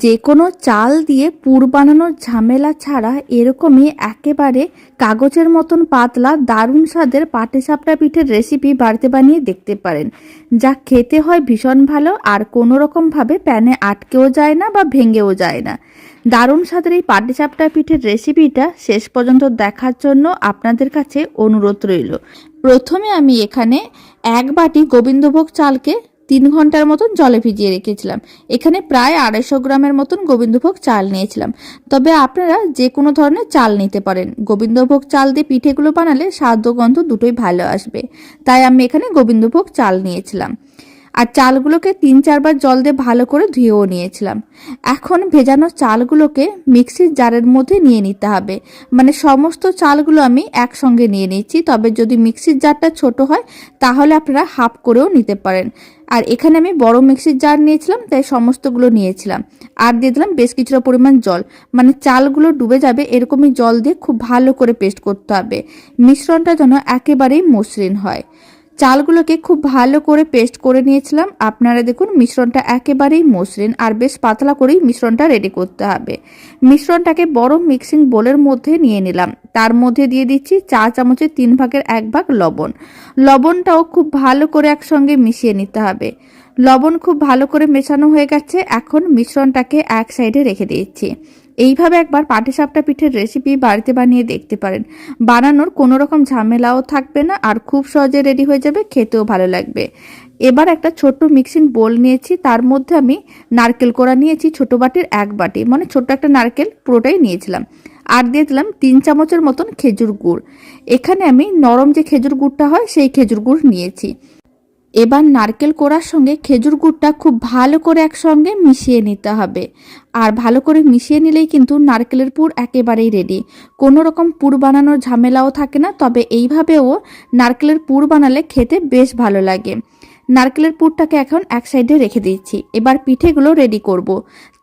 যে কোনো চাল দিয়ে পুর বানানোর ঝামেলা ছাড়া এরকমই একেবারে কাগজের মতন পাতলা দারুণ স্বাদের পাটিসাপটা পিঠের রেসিপি বাড়িতে বানিয়ে দেখতে পারেন। যা খেতে হয় ভীষণ ভালো আর কোনো রকমভাবে প্যানে আটকেও যায় না বা ভেঙেও যায় না। দারুণ স্বাদের এই পাটিসাপটা পিঠের রেসিপিটা শেষ পর্যন্ত দেখার জন্য আপনাদের কাছে অনুরোধ রইল। প্রথমে আমি এখানে এক বাটি গোবিন্দভোগ চালকে তিন ঘণ্টার মতন জলে ভিজিয়ে রেখেছিলাম। এখানে প্রায় আড়াইশো গ্রামের মতন গোবিন্দভোগ চাল নিয়েছিলাম। তবে আপনারা যে কোনো ধরনের চাল নিতে পারেন। গোবিন্দভোগ চাল দিয়ে পিঠেগুলো বানালে স্বাদ গন্ধ দুটোই ভালো আসবে। তাই আমি এখানে গোবিন্দভোগ চাল নিয়েছিলাম। আর চালগুলোকে তিন চারবার জল দিয়ে ভালো করে ধুয়েও নিয়েছিলাম। এখন ভেজানো চালগুলোকে মিক্সির জারের মধ্যে নিয়ে নিতে হবে। মানে সমস্ত চালগুলো আমি একসঙ্গে নিয়ে নিচ্ছি। তবে যদি মিক্সির জারটা ছোট হয়, তাহলে আপনারা হাফ করেও নিতে পারেন। আর এখানে আমি বড় মিক্সির জার নিয়েছিলাম, তাই সমস্তগুলো নিয়েছিলাম। আর দিয়ে দিলাম বেশ কিছুটা পরিমাণ জল। মানে চালগুলো ডুবে যাবে, এরকমই জল দিয়ে খুব ভালো করে পেস্ট করতে হবে। মিশ্রণটা যেন একেবারেই মসৃণ হয়। চালগুলোকে খুব ভালো করে পেস্ট করে নিয়েছিলাম। আপনারা দেখুন, মিশ্রণটা একেবারেই মসৃণ আর বেশ পাতলা করেই মিশ্রণটা রেডি করতে হবে। মিশ্রণটাকে বড় মিক্সিং বোলের মধ্যে নিয়ে নিলাম। তার মধ্যে দিয়ে দিচ্ছি চা চামচের তিন ভাগের এক ভাগ লবণ। লবণটাও খুব ভালো করে একসঙ্গে মিশিয়ে নিতে হবে। লবণ খুব ভালো করে মেশানো হয়ে গেছে। এখন মিশ্রণটাকে এক সাইডে রেখে দিয়েছি এইভাবে একবার পাটিসাপটা পিঠের রেসিপি বাড়িতে বানিয়ে দেখতে পারেন। বানানোর কোনো রকম ঝামেলাও থাকবে না আর খুব সহজে রেডি হয়ে যাবে, খেতেও ভালো লাগবে। এবার একটা ছোট্ট মিক্সিং বোল নিয়েছি, তার মধ্যে আমি নারকেল কোড়া নিয়েছি, ছোট বাটির এক বাটি মানে ছোট্ট একটা নারকেল পুরোটাই নিয়েছিলাম। আর দিয়ে দিলাম তিন চামচের মতন খেজুর গুড়। এখানে আমি নরম যে খেজুর গুড়টা হয়, সেই খেজুর গুড় নিয়েছি। এবার নারকেল কোড়ার সঙ্গে খেজুর গুড়টা খুব ভালো করে একসঙ্গে মিশিয়ে নিতে হবে। আর ভালো করে মিশিয়ে নিলেই কিন্তু নারকেলের পুর একেবারেই রেডি কোনো রকম পুর বানানোর ঝামেলাও থাকে না, তবে এইভাবেও নারকেলের পুর বানালে খেতে বেশ ভালো লাগে। নারকেলের পুরটাকে এখন এক সাইডে রেখে দিচ্ছি। এবার পিঠেগুলো রেডি করব।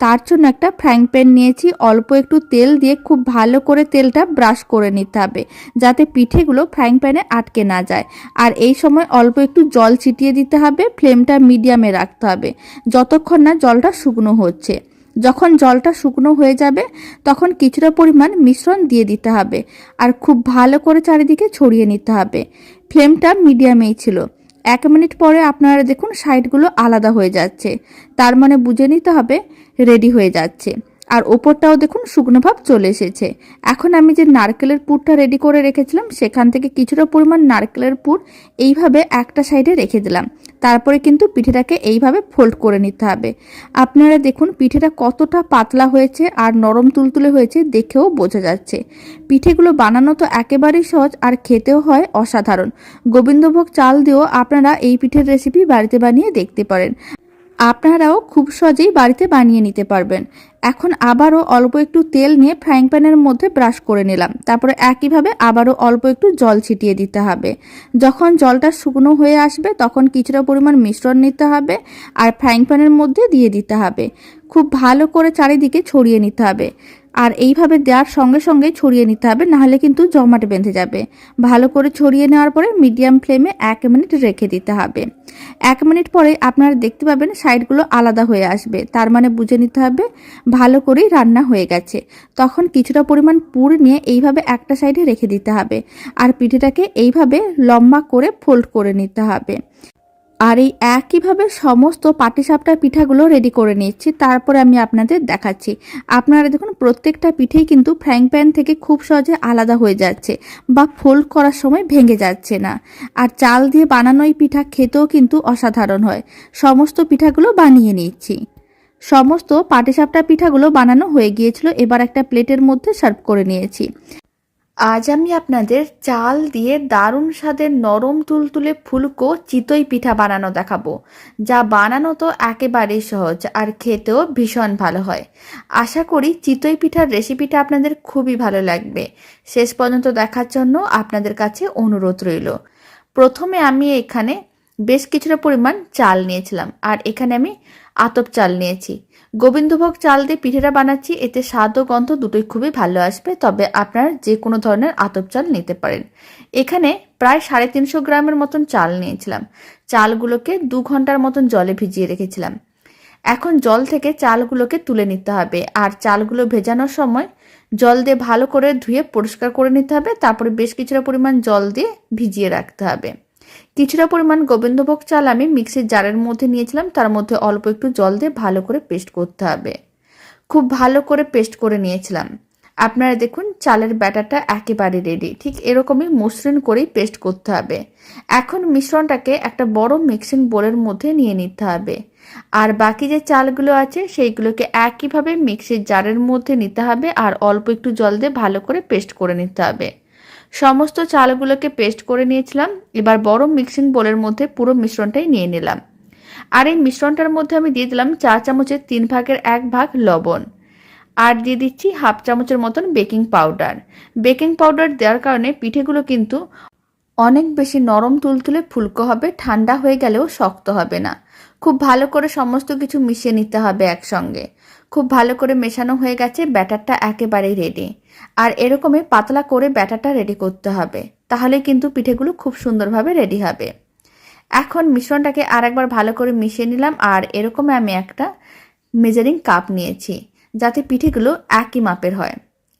তার জন্য একটা ফ্রাইং প্যান নিয়েছি। অল্প একটু তেল দিয়ে খুব ভালো করে তেলটা ব্রাশ করে নিতে হবে, যাতে পিঠেগুলো ফ্রাইং প্যানে আটকে না যায়। আর এই সময় অল্প একটু জল ছিটিয়ে দিতে হবে ফ্লেমটা মিডিয়ামে রাখতে হবে, যতক্ষণ না জলটা শুকনো হচ্ছে। যখন জলটা শুকনো হয়ে যাবে, তখন কিছুটা পরিমাণ মিশ্রণ দিয়ে দিতে হবে। আর খুব ভালো করে চারিদিকে ছড়িয়ে নিতে হবে। ফ্লেমটা মিডিয়ামেই ছিল। এক মিনিট পরে আপনারা দেখুন সাইডগুলো আলাদা হয়ে যাচ্ছে। তার মানে বুঝে নিতে হবে রেডি হয়ে যাচ্ছে। আর ওপরটাও দেখুন শুকনো ভাব চলে এসেছে। এখন আমি যে নারকেলের পুরটা রেডি করে রেখেছিলাম, সেখান থেকে কিছুটা পরিমাণ নারকেলের পুর এইভাবে একটা সাইডে রেখে দিলাম। তারপরে কিন্তু পিঠেটাকে এইভাবে ফোল্ড করে নিতে হবে। আপনারা দেখুন পিঠেটা কতটা পাতলা হয়েছে আর নরম তুলতুলে হয়েছে দেখেও বোঝা যাচ্ছে। পিঠেগুলো বানানো তো একেবারেই সহজ আর খেতেও হয় অসাধারণ। গোবিন্দভোগ চাল দিয়েও আপনারা এই পিঠের রেসিপি বাড়িতে বানিয়ে দেখতে পারেন। আপনারাও খুব সহজেই বাড়িতে বানিয়ে নিতে পারবেন। এখন আবারও অল্প একটু তেল নিয়ে ফ্রাইং প্যানের মধ্যে ব্রাশ করে নিলাম। তারপরে একইভাবে আবারও অল্প একটু জল ছিটিয়ে দিতে হবে। যখন জলটা শুকনো হয়ে আসবে, তখন কিছুটা পরিমাণ মিশ্রণ নিতে হবে আর ফ্রাইং প্যানের মধ্যে দিয়ে দিতে হবে। খুব ভালো করে চারিদিকে ছড়িয়ে নিতে হবে। আর এইভাবে দেওয়ার সঙ্গে সঙ্গে ছড়িয়ে নিতে হবে, নাহলে কিন্তু জমাট বেঁধে যাবে। ভালো করে ছড়িয়ে নেওয়ার পরে মিডিয়াম ফ্লেমে এক মিনিট রেখে দিতে হবে। এক মিনিট পরে আপনারা দেখতে পাবেন সাইডগুলো আলাদা হয়ে আসবে। তার মানে বুঝে নিতে হবে, ভালো করেই রান্না হয়ে গেছে। তখন কিছুটা পরিমাণ পুর নিয়ে এইভাবে একটা সাইডে রেখে দিতে হবে। আর পিঠেটাকে এইভাবে লম্বা করে ফোল্ড করে নিতে হবে। আর এই একইভাবে সমস্ত পাটিসাপটা পিঠাগুলো রেডি করে নিচ্ছি তারপরে আমি আপনাদের দেখাচ্ছি। আপনারা দেখুন, প্রত্যেকটা পিঠেই কিন্তু ফ্রাইং প্যান থেকে খুব সহজে আলাদা হয়ে যাচ্ছে বা ফোল্ড করার সময় ভেঙে যাচ্ছে না। আর চাল দিয়ে বানানো এই পিঠা খেতেও কিন্তু অসাধারণ হয়। সমস্ত পিঠাগুলো বানিয়ে নিচ্ছি সমস্ত পাটিসাপটা পিঠাগুলো বানানো হয়ে গিয়েছিল। এবার একটা প্লেটের মধ্যে সার্ভ করে নিয়েছি। আজ আমি আপনাদের চাল দিয়ে দারুণ স্বাদের নরম তুলতুলে ফুলকো চিতই পিঠা বানানো দেখাবো। যা বানানো তো একেবারেই সহজ আর খেতেও ভীষণ ভালো হয়। আশা করি চিতই পিঠার রেসিপিটা আপনাদের খুবই ভালো লাগবে। শেষ পর্যন্ত দেখার জন্য আপনাদের কাছে অনুরোধ রইল। প্রথমে আমি এখানে বেশ কিছুটা পরিমাণ চাল নিয়েছিলাম। আর এখানে আমি আতপ চাল নিয়েছি। গোবিন্দভোগ চাল দিয়ে পিঠেটা বানাচ্ছি, এতে স্বাদ ও গন্ধ দুটোই খুবই ভালো আসবে, তবে আপনারা যে কোনো ধরনের আতপ চাল নিতে পারেন। এখানে প্রায় সাড়ে তিনশো গ্রামের মতন চাল নিয়েছিলাম। চালগুলোকে দু ঘণ্টার মতন জলে ভিজিয়ে রেখেছিলাম। এখন জল থেকে চালগুলোকে তুলে নিতে হবে, আর চালগুলো ভেজানোর সময় জল দিয়ে ভালো করে ধুয়ে পরিষ্কার করে নিতে হবে, তারপরে বেশ কিছুটা পরিমাণ জল দিয়ে ভিজিয়ে রাখতে হবে। কিছুটা পরিমাণ গোবিন্দভোগ চাল আমি মিক্সির জারের মধ্যে নিয়েছিলাম, তার মধ্যে অল্প একটু জল দিয়ে ভালো করে পেস্ট করতে হবে। খুব ভালো করে পেস্ট করে নিয়েছিলাম। আপনারা দেখুন, চালের ব্যাটারটা একেবারে রেডি ঠিক এরকমই মসৃণ করেই পেস্ট করতে হবে। এখন মিশ্রণটাকে একটা বড় মিক্সিং বোলের মধ্যে নিয়ে নিতে হবে। আর বাকি যে চালগুলো আছে, সেইগুলোকে একইভাবে মিক্সির জারের মধ্যে নিতে হবে আর অল্প একটু জল দিয়ে ভালো করে পেস্ট করে নিতে হবে। সমস্ত চালগুলোকে পেস্ট করে নিয়েছিলাম। এবার বড় মিক্সিং বোলের মধ্যে পুরো মিশ্রণটাই নিয়ে নিলাম। আর এই মিশ্রণটার মধ্যে আমি দিয়ে দিলাম চা চামচের তিন ভাগের এক ভাগ লবণ। আর দিয়ে দিচ্ছি হাফ চামচের মতন বেকিং পাউডার। বেকিং পাউডার দেওয়ার কারণে পিঠেগুলো কিন্তু অনেক বেশি নরম তুলতুলে ফুলকো হবে, ঠান্ডা হয়ে গেলেও শক্ত হবে না। খুব ভালো করে সমস্ত কিছু মিশিয়ে নিতে হবে একসঙ্গে। খুব ভালো করে মেশানো হয়ে গেছে, ব্যাটারটা একেবারেই রেডি আর এরকমই পাতলা করে ব্যাটারটা রেডি করতে হবে। তাহলে কিন্তু পিঠেগুলো খুব সুন্দরভাবে রেডি হবে। এখন মিশ্রণটাকে আরেকবার ভালো করে মিশিয়ে নিলাম আর এরকম আমি একটা মেজারিং কাপ নিয়েছি, যাতে পিঠেগুলো একই মাপের হয়।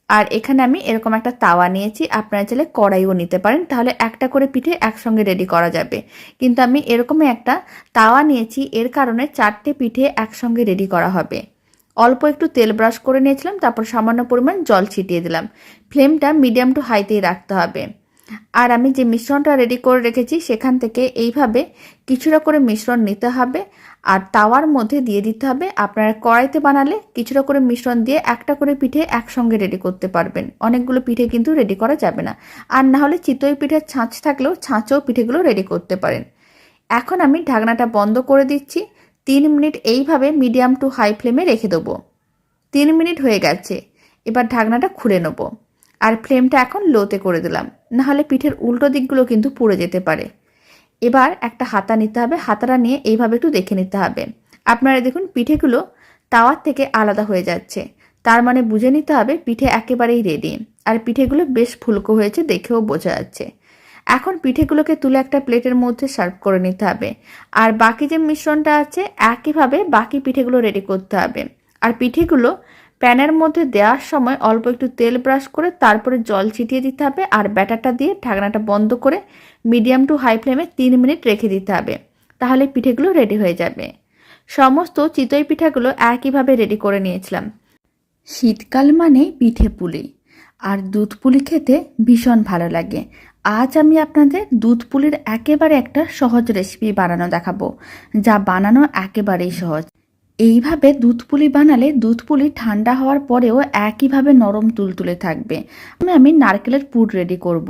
আর এখানে আমি এরকম একটা তাওয়া নিয়েছি, আপনারা চাইলে কড়াইও নিতে পারেন, তাহলে একটা করে পিঠে একসঙ্গে রেডি করা যাবে। কিন্তু আমি এরকমই একটা তাওয়া নিয়েছি, এর কারণে চারটে পিঠে একসঙ্গে রেডি করা হবে। অল্প একটু তেল ব্রাশ করে নিয়েছিলাম, তারপর সামান্য পরিমাণ জল ছিটিয়ে দিলাম। ফ্লেমটা মিডিয়াম টু হাইতেই রাখতে হবে। আর আমি যে মিশ্রণটা রেডি করে রেখেছি, সেখান থেকে এইভাবে কিছুটা করে মিশ্রণ নিতে হবে আর তাওয়ার মধ্যে দিয়ে দিতে হবে। আপনারা কড়াইতে বানালে কিছুটা করে মিশ্রণ দিয়ে একটা করে পিঠে একসঙ্গে রেডি করতে পারবেন। অনেকগুলো পিঠে কিন্তু রেডি করা যাবে না। আর না হলে চিতই পিঠের ছাঁচ থাকলেও ছাঁচেও পিঠেগুলো রেডি করতে পারেন। এখন আমি ঢাকনাটা বন্ধ করে দিচ্ছি। তিন মিনিট এইভাবে মিডিয়াম টু হাই ফ্লেমে রেখে দেবো। তিন মিনিট হয়ে গেছে, এবার ঢাকনাটা খুলে নেব। আর ফ্লেমটা এখন লোতে করে দিলাম, নাহলে পিঠের উল্টো দিকগুলো কিন্তু পুড়ে যেতে পারে। এবার একটা হাতা নিতে হবে, হাতাটা নিয়ে এইভাবে একটু দেখে নিতে হবে। আপনারা দেখুন, পিঠেগুলো তাওয়ার থেকে আলাদা হয়ে যাচ্ছে। তার মানে বুঝে নিতে হবে পিঠে একেবারেই রেডি আর পিঠেগুলো বেশ ফুলকো হয়েছে, দেখেও বোঝা যাচ্ছে। এখন পিঠেগুলোকে তুলে একটা প্লেটের মধ্যে সার্ভ করে নিতে হবে। আর বাকি যে মিশ্রণটা আছে, একইভাবে বাকি পিঠেগুলো রেডি করতে হবে। আর পিঠেগুলো প্যানের মধ্যে দেওয়ার সময় অল্প একটু তেল ব্রাশ করে তারপরে জল ছিটিয়ে দিতে হবে আর ব্যাটারটা দিয়ে ঢাকনাটা বন্ধ করে মিডিয়াম টু হাই ফ্লেমে তিন মিনিট রেখে দিতে হবে। তাহলে পিঠেগুলো রেডি হয়ে যাবে। সমস্ত চিতই পিঠাগুলো একইভাবে রেডি করে নিয়েছিলাম। শীতকাল মানে পিঠে পুলি। আর দুধ পুলি খেতে ভীষণ ভালো লাগে। আজ আমি আপনাদের দুধ পুলির একেবারে একটা সহজ রেসিপি বানানো দেখাবো, যা বানানো একেবারেই সহজ এইভাবে দুধ পুলি বানালে দুধ পুলি ঠান্ডা হওয়ার পরেও একইভাবে নরম তুলতুলে থাকবে আমি আমি নারকেলের পুর রেডি করব।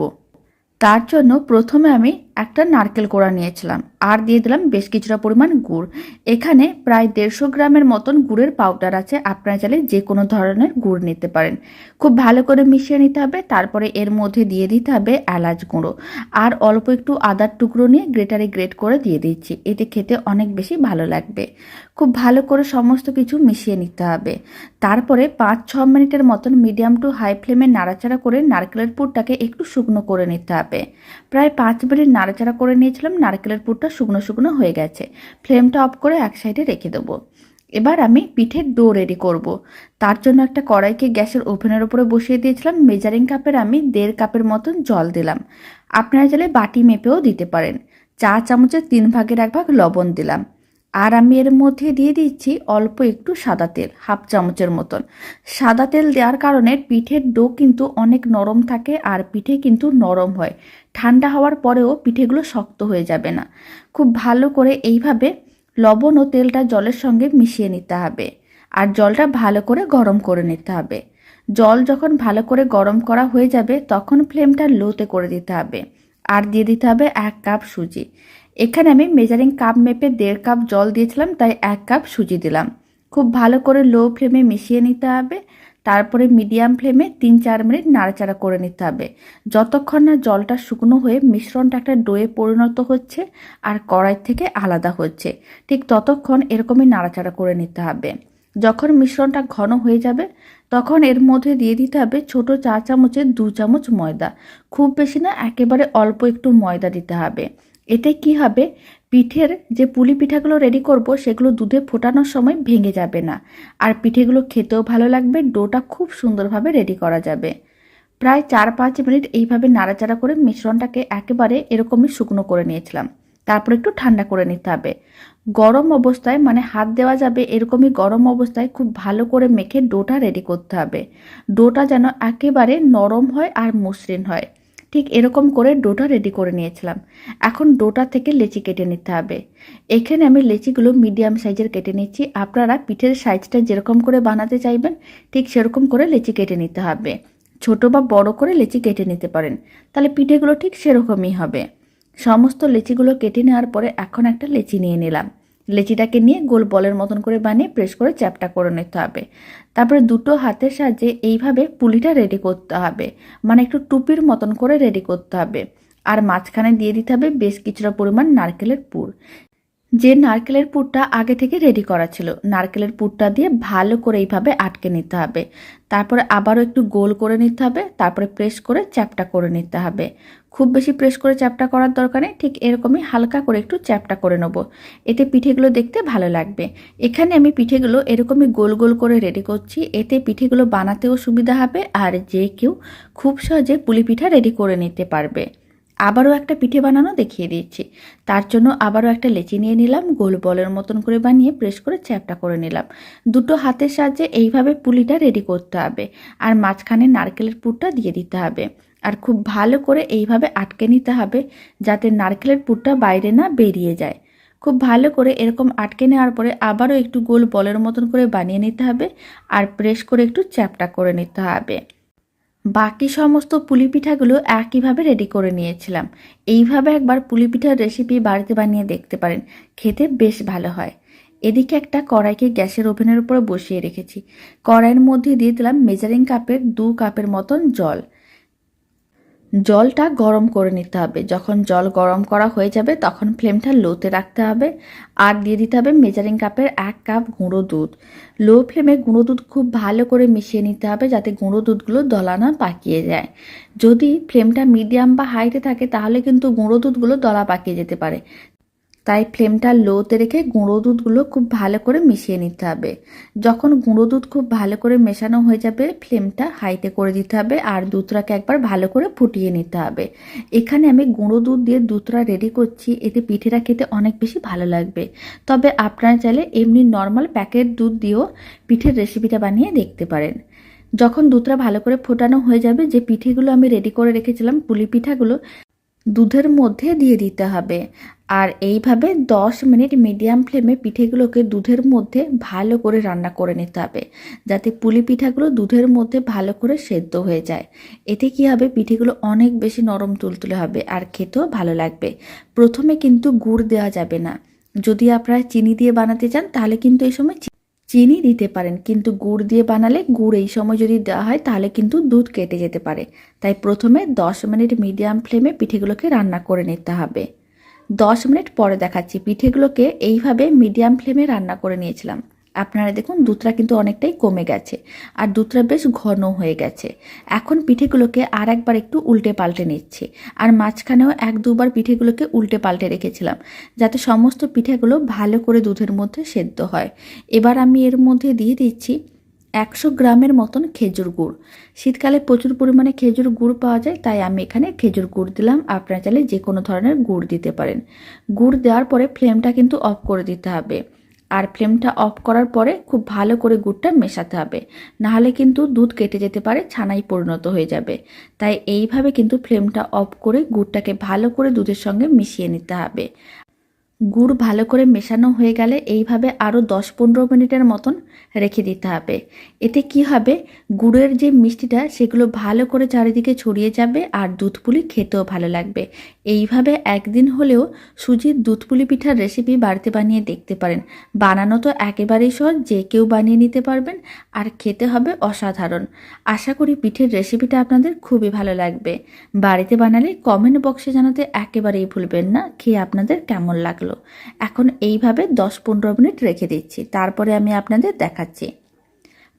তার জন্য প্রথমে আমি একটা নারকেল কোড়া নিয়েছিলাম। আর দিয়ে দিলাম বেশ কিছুটা পরিমাণ গুড়। এখানে প্রায় দেড়শো গ্রামের মতন গুড়ের পাউডার আছে। আপনারা চাইলে যে কোনো ধরনের গুড় নিতে পারেন। খুব ভালো করে মিশিয়ে নিতে হবে। তারপরে এর মধ্যে দিয়ে দিতে হবে এলাচ গুঁড়ো। আর অল্প একটু আদার টুকরো নিয়ে গ্রেটারে গ্রেট করে দিয়ে দিচ্ছি। এতে খেতে অনেক বেশি ভালো লাগবে। খুব ভালো করে সমস্ত কিছু মিশিয়ে নিতে হবে। তারপরে পাঁচ ছ মিনিটের মতন মিডিয়াম টু হাই ফ্লেমে নাড়াচাড়া করে নারকেলের পুরটাকে একটু শুকনো করে নিতে হবে। প্রায় পাঁচ মিনিট নাড়াচাড়া করে নিয়েছিলাম, নারকেলের পুরটা শুকনো শুকনো হয়ে গেছে। ফ্লেমটা অফ করে এক সাইডে রেখে দেবো। এবার আমি পিঠের ডো রেডি করব। তার জন্য একটা কড়াইকে গ্যাসের ওভেনের উপরে বসিয়ে দিয়েছিলাম। মেজারিং কাপের আমি দেড় কাপের মতন জল দিলাম। আপনারা চাইলে বাটি মেপেও দিতে পারেন। চা চামচের তিন ভাগের এক ভাগ লবণ দিলাম। আর আমি এর মধ্যে দিয়ে দিচ্ছি অল্প একটু সাদা তেল, হাফ চামচের মতন। সাদা তেল দেওয়ার কারণে পিঠের ডো কিন্তু অনেক নরম থাকে আর পিঠে কিন্তু নরম হয়। ঠান্ডা হওয়ার পরেও পিঠেগুলো শক্ত হয়ে যাবে না। খুব ভালো করে এইভাবে লবণ ও তেলটা জলের সঙ্গে মিশিয়ে নিতে হবে আর জলটা ভালো করে গরম করে নিতে হবে। জল যখন ভালো করে গরম করা হয়ে যাবে তখন ফ্লেমটা লোতে করে দিতে হবে। আর দিয়ে দিতে হবে এক কাপ সুজি। এখানে আমি মেজারিং কাপ মেপে দেড় কাপ জল দিয়েছিলাম, তাই এক কাপ সুজি দিলাম। খুব ভালো করে লো ফ্লেমে মিশিয়ে নিতে হবে, তারপরে মিডিয়াম ফ্লেমে তিন চার মিনিট নাড়াচাড়া করে নিতে হবে। যতক্ষণ না জলটা শুকনো হয়ে মিশ্রণটা একটা ডোয়ে পরিণত হচ্ছে আর কড়াই থেকে আলাদা হচ্ছে, ঠিক ততক্ষণ এরকমই নাড়াচাড়া করে নিতে হবে। যখন মিশ্রণটা ঘন হয়ে যাবে, তখন এর মধ্যে দিয়ে দিতে হবে ছোট চা চামচের দু চামচ ময়দা। খুব বেশি না, একেবারে অল্প একটু ময়দা দিতে হবে। এতে কি হবে? পিঠের যে পুলি পিঠাগুলো রেডি করব, সেগুলো দুধে ফোটানোর সময় ভেঙে যাবে না। আর পিঠেগুলো খেতেও ভালো লাগবে, ডোটা খুব সুন্দরভাবে রেডি করা যাবে। প্রায় চার পাঁচ মিনিট এইভাবে নাড়াচাড়া করে মিশ্রণটাকে একেবারে এরকমই শুকনো করে নিয়েছিলাম। তারপর একটু ঠান্ডা করে নিতে হবে। গরম অবস্থায় মানে হাত দেওয়া যাবে এরকমই গরম অবস্থায়, খুব ভালো করে মেখে ডোটা রেডি করতে হবে। ডোটা যেন একেবারে নরম হয় আর মসৃণ হয়। ঠিক এরকম করে ডোটা রেডি করে নিয়েছিলাম। এখন ডোটা থেকে লেচি কেটে নিতে হবে। এখানে আমি লেচিগুলো মিডিয়াম সাইজের কেটে নিচ্ছি। আপনারা পিঠের সাইজটা যেরকম করে বানাতে চাইবেন, ঠিক সেরকম করে লেচি কেটে নিতে হবে। ছোট বা বড় করে লেচি কেটে নিতে পারেন। তাহলে পিঠেগুলো ঠিক সেরকমই হবে। সমস্ত লেচিগুলো কেটে নেওয়ার পরে এখন একটা লেচি নিয়ে নিলাম। লেচিটাকে নিয়ে গোল বলের মতন করে বানিয়ে প্রেস করে চ্যাপটা করে নিতে হবে। তারপরে দুটো হাতের সাহায্যে এইভাবে পুলিটা রেডি করতে হবে। মানে একটু টুপির মতন করে রেডি করতে হবে। আর মাঝখানে দিয়ে দিতে হবে বেশ কিছুটা পরিমাণ নারকেলের পুর। যে নারকেলের পুরটা আগে থেকে রেডি করা ছিল। নারকেলের পুরটা দিয়ে ভালো করে এইভাবে আটকে নিতে হবে। তারপরে আবারও একটু গোল করে নিতে হবে। তারপরে প্রেস করে চ্যাপটা করে নিতে হবে। খুব বেশি প্রেস করে চ্যাপটা করার দরকার নেই। ঠিক এরকমই হালকা করে একটু চ্যাপটা করে নেব। এতে পিঠেগুলো দেখতে ভালো লাগবে। এখানে আমি পিঠেগুলো এরকমই গোল গোল করে রেডি করছি। এতে পিঠেগুলো বানাতেও সুবিধা হবে। আর যে কেউ খুব সহজে পুলি পিঠা রেডি করে নিতে পারবে। আবারও একটা পিঠে বানানো দেখিয়ে দিচ্ছি। তার জন্য আবারও একটা লেচি নিয়ে নিলাম, গোল বলের মতন করে বানিয়ে প্রেস করে চ্যাপটা করে নিলাম। দুটো হাতের সাহায্যে এইভাবে পুলিটা রেডি করতে হবে আর মাঝখানে নারকেলের পুরটা দিয়ে দিতে হবে। আর খুব ভালো করে এইভাবে আটকে নিতে হবে যাতে নারকেলের পুরটা বাইরে না বেরিয়ে যায়। খুব ভালো করে এরকম আটকে নেওয়ার পরে আবারও একটু গোল বলের মতন করে বানিয়ে নিতে হবে আর প্রেস করে একটু চ্যাপটা করে নিতে হবে। বাকি সমস্ত পুলি পিঠাগুলো একইভাবে রেডি করে নিয়েছিলাম। এইভাবে একবার পুলি পিঠার রেসিপি বাড়িতে বানিয়ে দেখতে পারেন, খেতে বেশ ভালো হয়। এদিকে একটা কড়াইকে গ্যাসের ওভেনের উপর বসিয়ে রেখেছি। কড়াইয়ের মধ্যে দিয়ে দিলাম মেজারিং কাপের দু কাপের মতন জল। জলটা গরম করে নিতে হবে। যখন জল গরম করা হয়ে যাবে, তখন ফ্লেমটা লোতে রাখতে হবে। আর দিয়ে দিতে হবে মেজারিং কাপের এক কাপ গুঁড়ো দুধ। লো ফ্লেমে গুঁড়ো দুধ খুব ভালো করে মিশিয়ে নিতে হবে যাতে গুঁড়ো দুধগুলো দলা না পাকিয়ে যায়। যদি ফ্লেমটা মিডিয়াম বা হাইটে থাকে, তাহলে কিন্তু গুঁড়ো দুধগুলো দলা পাকিয়ে যেতে পারে। তাই ফ্লেমটা লোতে রেখে গুঁড়ো দুধগুলো খুব ভালো করে মিশিয়ে নিতে হবে। যখন গুঁড়ো দুধ খুব ভালো করে মেশানো হয়ে যাবে, ফ্লেমটা হাইতে করে দিতে হবে আর দুধটাকে একবার ভালো করে ফুটিয়ে নিতে হবে। এখানে আমি গুঁড়ো দুধ দিয়ে দুধটা রেডি করছি, এতে পিঠেটা খেতে অনেক বেশি ভালো লাগবে। তবে আপনারা চাইলে এমনি নর্মাল প্যাকেট দুধ দিয়েও পিঠের রেসিপিটা বানিয়ে দেখতে পারেন। যখন দুধটা ভালো করে ফোটানো হয়ে যাবে, যে পিঠেগুলো আমি রেডি করে রেখেছিলাম, পুলি পিঠাগুলো, দুধের মধ্যে দিয়ে দিতে হবে। আর এইভাবে দশ মিনিট মিডিয়াম ফ্লেমে পিঠেগুলোকে দুধের মধ্যে ভালো করে রান্না করে নিতে হবে, যাতে পুলি পিঠাগুলো দুধের মধ্যে ভালো করে সেদ্ধ হয়ে যায়। এতে কি হবে? পিঠেগুলো অনেক বেশি নরম তুলতুলে হবে আর খেতেও ভালো লাগবে। প্রথমে কিন্তু গুড় দেওয়া যাবে না। যদি আপনারা চিনি দিয়ে বানাতে চান, তাহলে কিন্তু এই সময় চিনি দিতে পারেন, কিন্তু গুড় দিয়ে বানালে গুড় এই সময় যদি দেওয়া হয়, তাহলে কিন্তু দুধ কেটে যেতে পারে। তাই প্রথমে দশ মিনিট মিডিয়াম ফ্লেমে পিঠেগুলোকে রান্না করে নিতে হবে। দশ মিনিট পরে দেখাচ্ছি। পিঠেগুলোকে এইভাবে মিডিয়াম ফ্লেমে রান্না করে নিয়েছিলাম। আপনারা দেখুন, দুধটা কিন্তু অনেকটাই কমে গেছে আর দুধটা বেশ ঘন হয়ে গেছে। এখন পিঠেগুলোকে আর একবার একটু উল্টে পাল্টে নিচ্ছি আর মাঝখানেও এক দুবার পিঠেগুলোকে উল্টে পাল্টে রেখেছিলাম যাতে সমস্ত পিঠেগুলো ভালো করে দুধের মধ্যে সেদ্ধ হয়। এবার আমি এর মধ্যে দিয়ে দিচ্ছি একশো গ্রামের মতন খেজুর গুড়। শীতকালে প্রচুর পরিমাণে খেজুর গুড় পাওয়া যায়, তাই আমি এখানে খেজুর গুড় দিলাম। আপনারা চাইলে যে কোনো ধরনের গুড় দিতে পারেন। গুড় দেওয়ার পরে ফ্লেমটা কিন্তু অফ করে দিতে হবে। আর ফ্লেমটা অফ করার পরে খুব ভালো করে গুড়টা মেশাতে হবে। নাহলে কিন্তু দুধ কেটে যেতে পারে, ছানায় পরিণত হয়ে যাবে। তাই এইভাবে কিন্তু ফ্লেমটা অফ করে গুড়টাকে ভালো করে দুধের সঙ্গে মিশিয়ে নিতে হবে। গুড় ভালো করে মেশানো হয়ে গেলে এইভাবে আরও দশ পনেরো মিনিটের মতন রেখে দিতে হবে। এতে কি হবে? গুড়ের যে মিষ্টিটা, সেগুলো ভালো করে চারিদিকে ছড়িয়ে যাবে আর দুধ পুলি খেতেও ভালো লাগবে। এইভাবে একদিন হলেও সুজির দুধ পুলি পিঠার রেসিপি বাড়িতে বানিয়ে দেখতে পারেন। বানানো তো একেবারেই সহজ, যে কেউ বানিয়ে নিতে পারবেন আর খেতে হবে অসাধারণ। আশা করি পিঠের রেসিপিটা আপনাদের খুবই ভালো লাগবে। বাড়িতে বানালে কমেন্ট বক্সে জানাতে একেবারেই ভুলবেন না, খেয়ে আপনাদের কেমন লাগল। এখন এইভাবে দশ পনেরো মিনিট রেখে দিচ্ছি, তারপরে আমি আপনাদের দেখাচ্ছি।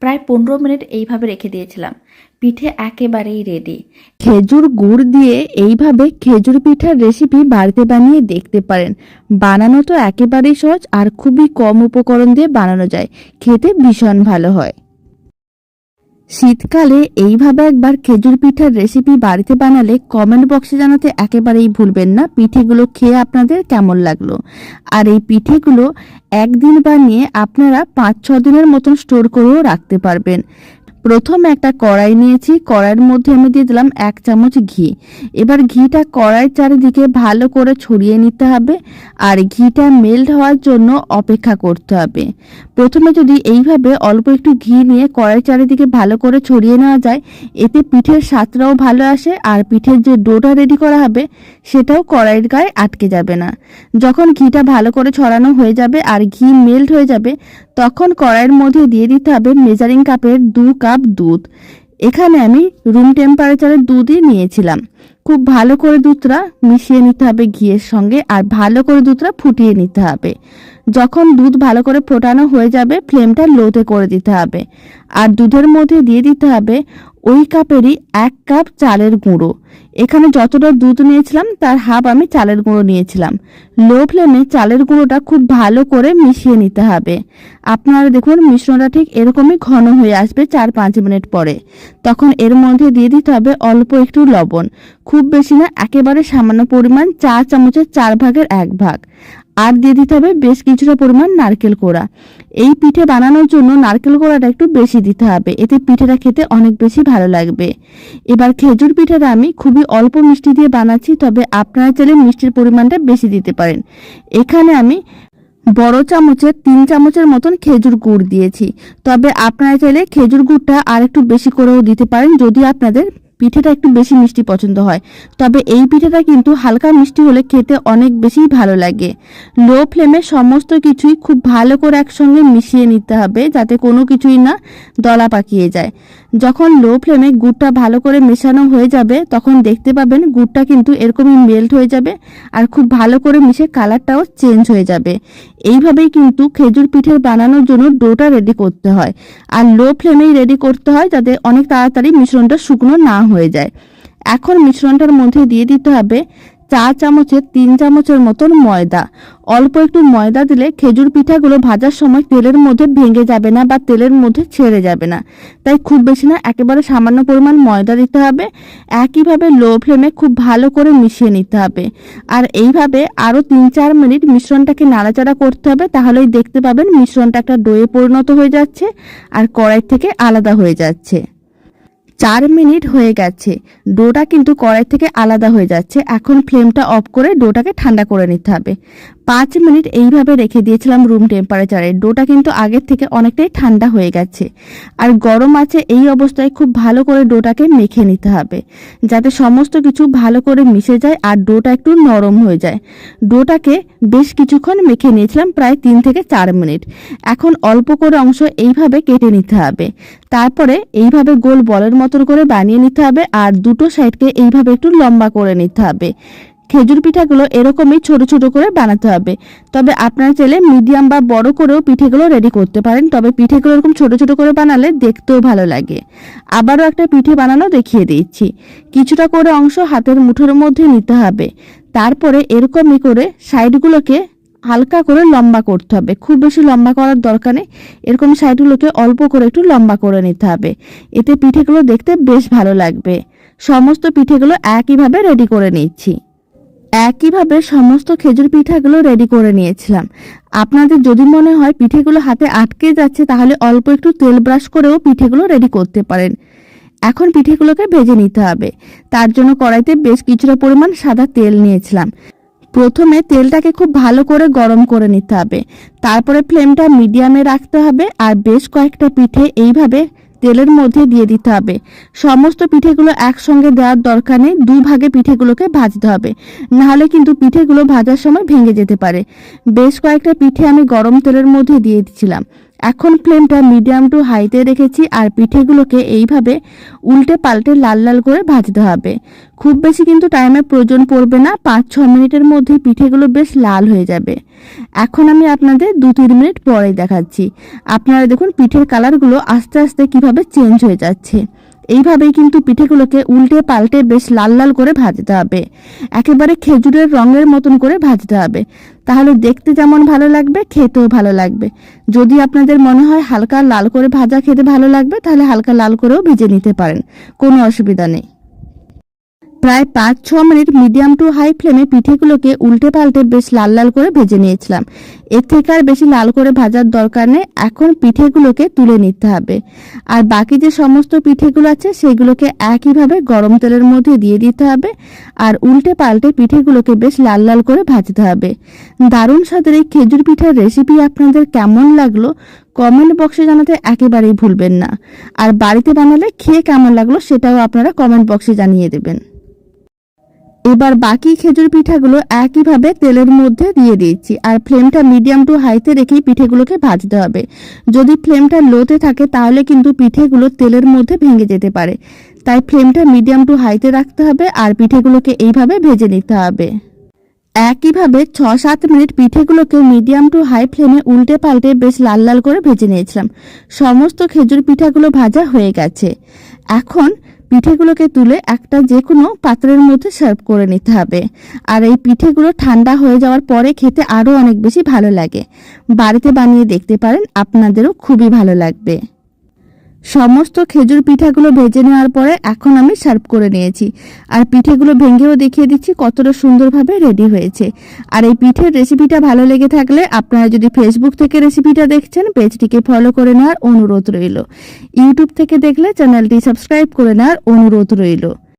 প্রায় পনেরো মিনিট এইভাবে রেখে দিয়েছিলাম। পিঠে একেবারেই রেডি খেজুর গুড় দিয়ে এইভাবে খেজুর পিঠার রেসিপি বাড়িতে বানিয়ে দেখতে পারেন। বানানো তো একেবারেই সহজ আর খুবই কম উপকরণ দিয়ে বানানো যায়। খেতে ভীষণ ভালো হয়। শীতকালে এইভাবে একবার খেজুর পিঠার রেসিপি বাড়িতে বানালে কমেন্ট বক্সে জানাতে একেবারেই ভুলবেন না। পিঠেগুলো খেয়ে আপনাদের কেমন লাগল? আর এই পিঠেগুলো একদিন বানিয়ে আপনারা পাঁচ ছ দিনের মতন স্টোর করেও রাখতে পারবেন। প্রথম একটা কড়াই নিয়েছি, কড়াইয়ের মধ্যে আমি দিয়ে দিলাম এক চামচ ঘি। এবার ঘিটা কড়াইয়ের চারিদিকে ভালো করে ছড়িয়ে নিতে হবে আর ঘিটা মেল্ট হওয়ার জন্য অপেক্ষা করতে হবে। প্রথমে যদি এইভাবে অল্প একটু ঘি নিয়ে কড়াইয়ের চারিদিকে ভালো করে ছড়িয়ে নেওয়া যায়, এতে পিঠের স্বাদটাও ভালো আসে আর পিঠের যে ডোটা রেডি করা হবে, সেটাও কড়াইয়ের গায়ে আটকে যাবে না। যখন ঘিটা ভালো করে ছড়ানো হয়ে যাবে আর ঘি মেল্ট হয়ে যাবে তখন কড়াইয়ের মধ্যে দিয়ে দিতে হবে মেজারিং কাপের দু কাপ দুধ। এখানে আমি রুম টেম্পারেচারের দুধই নিয়েছিলাম। খুব ভালো করে দুধটা মিশিয়ে নিতে হবে ঘিয়ের সঙ্গে আর ভালো করে দুধটা ফুটিয়ে নিতে হবে। যখন দুধ ভালো করে ফোটানো হয়ে যাবে, ফ্লেমটা লোতে করে দিতে হবে। আর দুধের মধ্যে দিয়ে দিতে হবে ওই কাপেরই এক কাপ চালের গুঁড়ো। এখানে যতটা দুধ নিয়েছিলাম, তার হাফ আমি চালের গুঁড়ো নিয়েছিলাম। লো ফ্লেমে চালের গুঁড়োটা খুব ভালো করে মিশিয়ে নিতে হবে। আপনারা দেখুন, মিশ্রণটা ঠিক এরকমই ঘন হয়ে আসবে চার পাঁচ মিনিট পরে। তখন এর মধ্যে দিয়ে দিতে হবে অল্প একটু লবণ। খুব বেশি না, একেবারে সামান্য পরিমাণ চা চামচের চার ভাগের এক ভাগ। আর দিয়ে দিতে হবে বেশ কিছুটা পরিমাণ নারকেল কোড়া। এই পিঠে বানানোর জন্য নারকেল কোড়াটা একটু বেশি দিতে হবে। এতে পিঠেটা খেতে অনেক বেশি ভালো লাগবে। এবার খেজুর পিঠাটা আমি খুবই অল্প মিষ্টি দিয়ে বানাচ্ছি, তবে আপনারা চাইলে মিষ্টির পরিমাণটা বেশি দিতে পারেন। এখানে আমি বড় চামচের তিন চামচের মতন খেজুর গুড় দিয়েছি। তবে আপনারা চাইলে খেজুর গুড়টা আর একটু বেশি করেও দিতে পারেন, যদি আপনাদের পিঠেটা একটু বেশি মিষ্টি পছন্দ হয়। তবে এই পিঠেটা কিন্তু হালকা মিষ্টি হলে খেতে অনেক বেশি ভালো লাগে। লো ফ্লেমে সমস্ত কিছুই খুব ভালো করে একসঙ্গে মিশিয়ে নিতে হবে যাতে কোনো কিছুই না দলা পাকিয়ে যায়। যখন লো ফ্লেমে গুড়টা ভালো করে মেশানো হয়ে যাবে, তখন দেখতে পাবেন গুড়টা কিন্তু এরকমই মেল্ট হয়ে যাবে আর খুব ভালো করে মিশে কালারটাও চেঞ্জ হয়ে যাবে। এইভাবেই কিন্তু খেজুর পিঠের বানানোর জন্য ডোটা রেডি করতে হয়। আর লো ফ্লেমেই রেডি করতে হয় যাতে অনেক তাড়াতাড়ি মিশ্রণটা শুকনো না হয়ে যায়। এখন মিশ্রণটার মধ্যে দিয়ে দিতে হবে চা চামচের তিন চামচের মতন ময়দা। অল্প একটু ময়দা দিলে খেজুর পিঠাগুলো ভাজার সময় তেলের মধ্যে ভেঙে যাবে না বা তেলের মধ্যে ছেড়ে যাবে না। তাই খুব বেশি না, একেবারে সামান্য পরিমাণ ময়দা দিতে হবে। একইভাবে লো ফ্লেমে খুব ভালো করে মিশিয়ে নিতে হবে। আর এইভাবে আরও তিন চার মিনিট মিশ্রণটাকে নাড়াচাড়া করতে হবে, তাহলেই দেখতে পাবেন মিশ্রণটা একটা ডোয়ে পরিণত হয়ে যাচ্ছে আর কড়াই থেকে আলাদা হয়ে যাচ্ছে। চার মিনিট হয়ে গেছে। ডোটা কিন্তু কড়াই থেকে আলাদা হয়ে যাচ্ছে। এখন ফ্লেমটা অফ করে ডোটাকে ঠান্ডা করে নিতে হবে। পাঁচ মিনিট এইভাবে রেখে দিয়েছিলাম রুম টেম্পারেচারে ডোটা কিন্তু আগের থেকে অনেকটাই ঠান্ডা হয়ে গেছে। আর গরম আছে এই অবস্থায় খুব ভালো করে ডোটাকে মেখে নিতে হবে, যাতে সমস্ত কিছু ভালো করে মিশে যায় আর ডোটা একটু নরম হয়ে যায়। ডোটাকে বেশ কিছুক্ষণ মেখে নিয়েছিলাম প্রায় তিন থেকে চার মিনিট। এখন অল্প করে অংশ এইভাবে কেটে নিতে হবে। তারপরে এইভাবে গোল বলের মতন করে বানিয়ে নিতে হবে আর দুটো সাইডকে এইভাবে একটু লম্বা করে নিতে হবে। খেজুর পিঠাগুলো এরকমই ছোট ছোট করে বানাতে হবে। তবে আপনারা চাইলে মিডিয়াম বা বড় করেও পিঠেগুলো রেডি করতে পারেন। তবে পিঠেগুলো এরকম ছোট ছোট করে বানালে দেখতেও ভালো লাগে। আবারও একটা পিঠে বানানো দেখিয়ে দিচ্ছি। কিছুটা করে অংশ হাতের মুঠোর মধ্যে নিতে হবে। তারপরে এরকমই করে সাইডগুলোকে হালকা করে লম্বা করতে হবে। খুব বেশি লম্বা করার দরকার নেই। এরকম সাইডগুলোকে অল্প করে একটু লম্বা করে নিতে হবে। এতে পিঠেগুলো দেখতে বেশ ভালো লাগবে। সমস্ত পিঠেগুলো একইভাবে রেডি করে নিচ্ছি। একইভাবে সমস্ত খেজুর পিঠাগুলো রেডি করে নিয়েছিলাম। আপনাদের যদি মনে হয় পিঠেগুলো হাতে আটকে যাচ্ছে, তাহলে অল্প একটু তেল ব্রাশ করেও পিঠেগুলো রেডি করতে পারেন। এখন পিঠেগুলোকে ভেজে নিতে হবে। তার জন্য কড়াইতে বেশ কিছুটা পরিমাণ সাদা তেল নিয়েছিলাম। প্রথমে তেলটাকে খুব ভালো করে গরম করে নিতে হবে। তারপরে ফ্লেমটা মিডিয়ামে রাখতে হবে, আর বেশ কয়েকটা পিঠে এইভাবে তেলের মধ্যে দিয়ে দিতে হবে। সমস্ত পিঠেগুলো একসঙ্গে দেওয়ার দরকার নেই দুই ভাগে পিঠেগুলোকে ভাজতে হবে। নাহলে কিন্তু পিঠেগুলো ভাজার সময় ভেঙে যেতে পারে। বেশ কয়েকটা পিঠে আমি গরম তেলের মধ্যে দিয়ে দিচ্ছিলাম এখন ফ্লেমটা মিডিয়াম টু হাইতে রেখেছি আর পিঠেগুলোকে এইভাবে উল্টে পাল্টে লাল লাল করে ভাজতে হবে। খুব বেশি কিন্তু টাইমের প্রয়োজন পড়বে না পাঁচ ছ মিনিটের মধ্যে পিঠেগুলো বেশ লাল হয়ে যাবে। এখন আমি আপনাদের দু তিন মিনিট পরে দেখাচ্ছি। আপনারা দেখুন পিঠের কালারগুলো আস্তে আস্তে কীভাবে চেঞ্জ হয়ে যাচ্ছে। এইভাবেই কিন্তু পিঠেগুলোকে উল্টে পাল্টে বেশ লাল লাল করে ভাজতে হবে। একেবারে খেজুরের রঙের মতন করে ভাজতে হবে। তাহলে দেখতে যেমন ভালো লাগবে, খেতেও ভালো লাগবে। যদি আপনাদের মনে হয় হালকা লাল করে ভাজা খেতে ভালো লাগবে, তাহলে হালকা লাল করেও ভেজে নিতে পারেন। কোনো অসুবিধা নেই। প্রায় পাঁচ, ছ মিনিট মিডিয়াম টু হাই ফ্লেমে পিঠেগুলোকে উল্টে পাল্টে বেশ লাল লাল করে ভেজে নিয়েছিলাম। এর থেকে আর বেশি লাল করে ভাজার দরকার নেই, এখন পিঠেগুলোকে তুলে নিতে হবে। আর বাকি যে সমস্ত পিঠেগুলো আছে, সেগুলোকে একইভাবে গরম তেলের মধ্যে দিয়ে দিতে হবে আর উল্টে পাল্টে পিঠেগুলোকে বেশ লাল লাল করে ভাজতে হবে। দারুণ স্বাদের এই খেজুর পিঠার রেসিপি আপনাদের কেমন লাগল, কমেন্ট বক্সে জানাতে একেবারেই ভুলবেন না। আর বাড়িতে বানালে খেয়ে কেমন লাগল, সেটাও আপনারা কমেন্ট বক্সে জানিয়ে দেবেন। এবার বাকি খেজুর পিঠাগুলো একইভাবে তেলের মধ্যে দিয়ে দিচ্ছি আর ফ্লেমটা মিডিয়াম টু হাইতে রেখেই পিঠেগুলোকে ভাজতে হবে। যদি ফ্লেমটা লোতে থাকে তাহলে কিন্তু পিঠেগুলো তেলের মধ্যে ভেঙে যেতে পারে। তাই ফ্লেমটা মিডিয়াম টু হাইতে রাখতে হবে আর পিঠেগুলোকে এইভাবে ভেজে নিতে হবে। একইভাবে ছ সাত মিনিট পিঠেগুলোকে মিডিয়াম টু হাই ফ্লেমে উল্টে পাল্টে বেশ লাল লাল করে ভেজে নিয়েছিলাম। সমস্ত খেজুর পিঠাগুলো ভাজা হয়ে গেছে। এখন পিঠেগুলোকে তুলে একটা যে কোনো পাত্রের মধ্যে সার্ভ করে নিতে হবে। আর এই পিঠেগুলো ঠান্ডা হয়ে যাওয়ার পরে খেতে আরও অনেক বেশি ভালো লাগে। বাড়িতে বানিয়ে দেখতে পারেন, আপনাদেরও খুবই ভালো লাগবে। সমস্ত খেজুর পিঠাগুলো ভেজে নেওয়ার পরে এখন আমি সার্ভ করে নিয়েছি। আর পিঠেগুলো ভেঙেও দেখিয়ে দিচ্ছি কতটা সুন্দরভাবে রেডি হয়েছে। আর এই পিঠের রেসিপিটা ভালো লেগে থাকলে আপনারা যদি ফেসবুক থেকে রেসিপিটা দেখছেন, পেজটিকে ফলো করে নেওয়ার অনুরোধ রইল। ইউটিউব থেকে দেখলে চ্যানেলটি সাবস্ক্রাইব করে নেওয়ার অনুরোধ রইল।